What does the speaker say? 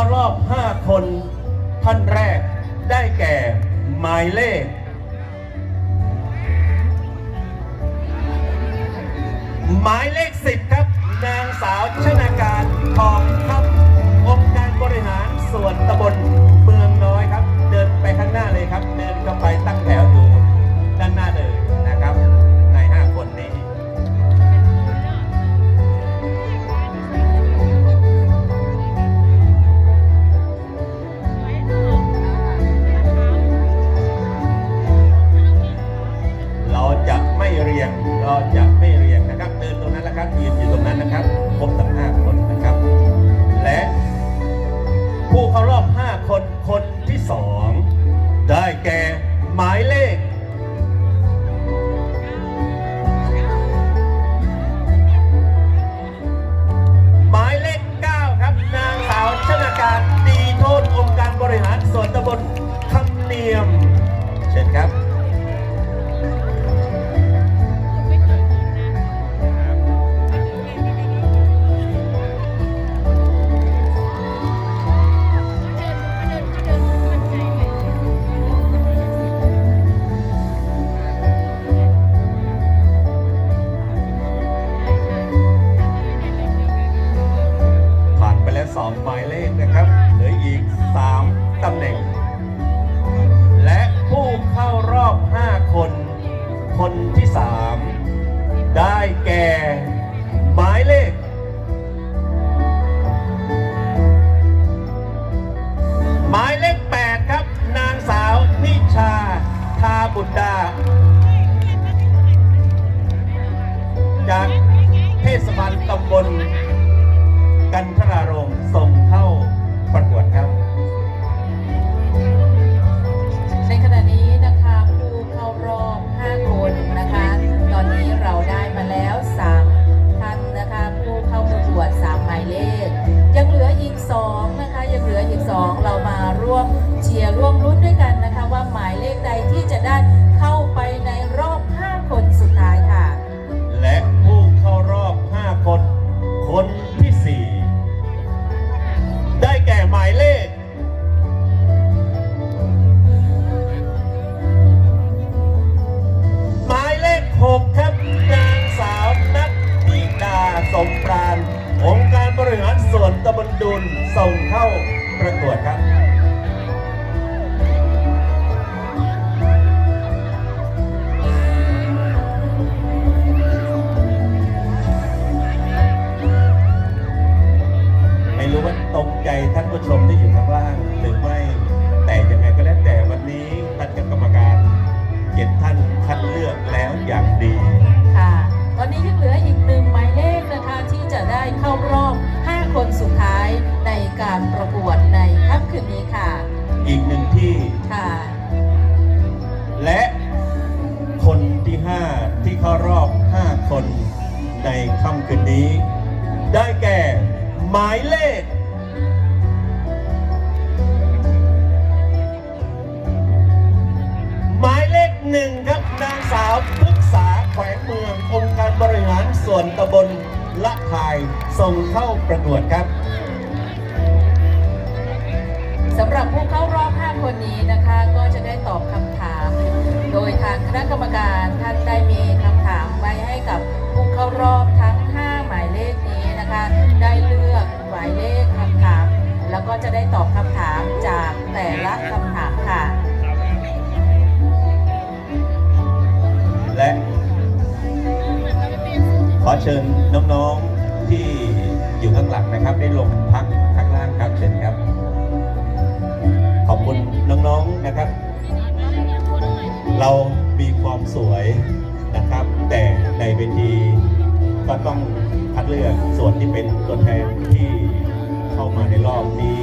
ารอบ 5 คน ท่านแรกได้แก่หมายเลข หมายเลข 10 ครับ นางสาวชนาการทองคำองค์การบริหารส่วนตำบลารส่วนตำบลคำเนียม เชิญครับ สมปราณองค์การบริหารส่วนตำบลดุลส่งเข้าประกวดครับไม่รู้ว่าตรงใจท่านผู้ชมที่อยู่ข้างล่างหรือไม่แต่ยังไงก็แล้วแต่วันนี้ท่านกรรมการเจ็ดท่านคัดเลือกแล้วอย่างดี ค่ะ ตอนนี้ยังเหลืออีก เข้ารอบ 5 คนสุดท้ายในการประกวดในค่ำคืนนี้ค่ะ อีกหนึ่งที่ ค่ะ และคนที่ 5 ที่เข้ารอบ 5 คนในค่ำคืนนี้ ได้แก่หมายเลขหมายเลขหนึ่งครับนางสาวพฤกษาแขวงเมืององค์การบริหารส่วนตำบล ละพายส่งเข้าประกวดครับสำหรับผู้เข้ารอบ 5 คนนี้นะคะ ก็จะได้ตอบคำถาม โดยทางคณะกรรมการท่านได้มี เชิญน้องๆที่อยู่ข้างหลังนะครับ ได้ลงพักข้างล่างครับเชิญครับ ขอบคุณน้องๆนะครับ เรามีความสวยนะครับ แต่ในเวทีก็ต้องคัดเลือกส่วนที่เป็นตัวแทนที่เข้ามาในรอบนี้